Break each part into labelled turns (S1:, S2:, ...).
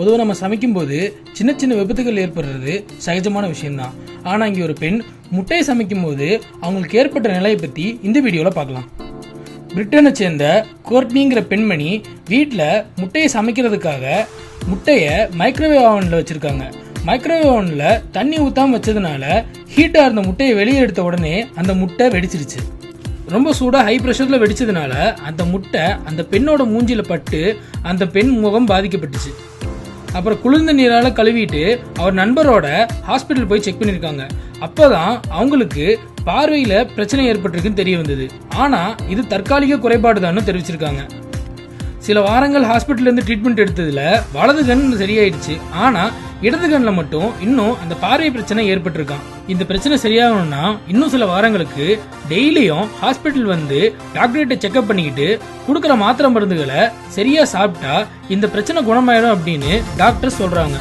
S1: பொதுவாக நம்ம சமைக்கும்போது சின்ன சின்ன விபத்துகள் ஏற்படுறது சகஜமான விஷயம்தான். ஆனால் இங்கே ஒரு பெண் முட்டையை சமைக்கும்போது அவங்களுக்கு ஏற்பட்ட நிலையை பற்றி இந்த வீடியோவில் பார்க்கலாம். பிரிட்டனை சேர்ந்த கோர்ட்னிங்கிற பெண்மணி வீட்டில் முட்டையை சமைக்கிறதுக்காக முட்டையை மைக்ரோவேவ் ஓவனில் வச்சுருக்காங்க. மைக்ரோவேவ் ஓவனில் தண்ணி ஊற்றாம வச்சதுனால ஹீட்டாக இருந்த முட்டையை வெளியே எடுத்த உடனே அந்த முட்டை வெடிச்சிருச்சு. ரொம்ப சூடாக ஹை ப்ரெஷரில் வெடிச்சதுனால அந்த முட்டை அந்த பெண்ணோட மூஞ்சியில் பட்டு அந்த பெண் முகம் பாதிக்கப்பட்டுச்சு. அப்புறம் குளிர்ந்த நீரால் கழுவிட்டு அவர் நண்பரோட ஹாஸ்பிட்டல் போய் செக் பண்ணியிருக்காங்க. அப்போதான் அவங்களுக்கு பார்வையில் பிரச்சனை ஏற்பட்டிருக்குன்னு தெரிய வந்தது. ஆனால் இது தற்காலிக குறைபாடு தெரிவிச்சிருக்காங்க. சில வாரங்கள் ஹாஸ்பிட்டல்ல இருந்து ட்ரீட்மெண்ட் எடுத்ததுல வலது கண் சரியாயிடுச்சு. ஆனா இடது கண்ணில் மட்டும் இன்னும் அந்த பார்வை பிரச்சனை ஏற்பட்டிருக்கான். இந்த பிரச்சனை சரியாகணும்னா இன்னும் சில வாரங்களுக்கு டெய்லியும் ஹாஸ்பிட்டல் வந்து டாக்டர்கிட்ட செக்அப் பண்ணிக்கிட்டு கொடுக்குற மாத்திரை மருந்துகளை சரியா சாப்பிட்டா இந்த பிரச்சனை குணமாயிடும் அப்படின்னு டாக்டர் சொல்றாங்க.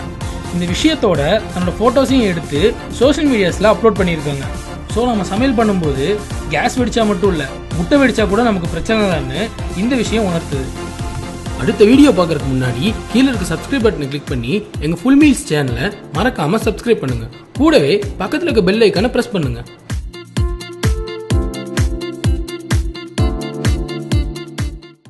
S1: இந்த விஷயத்தோட தன்னோட போட்டோஸையும் எடுத்து சோஷியல் மீடியாஸ்ல அப்லோட் பண்ணியிருக்காங்க. ஸோ நம்ம சமையல் பண்ணும்போது கேஸ் வெடிச்சா மட்டும் இல்லை முட்டை வெடிச்சா கூட நமக்கு பிரச்சனை தான்னு இந்த விஷயம் உணர்த்துது. அடுத்த வீடியோ பார்க்கறதுக்கு முன்னாடி கீழே இருக்க சப்ஸ்கிரைப் பட்டனை கிளிக் பண்ணி எங்க ஃபுல் மீல்ஸ் சேனலை மறக்காம சப்ஸ்கிரைப் பண்ணுங்க. கூடவே பக்கத்துல இருக்க பெல் ஐக்கான பிரஸ் பண்ணுங்க.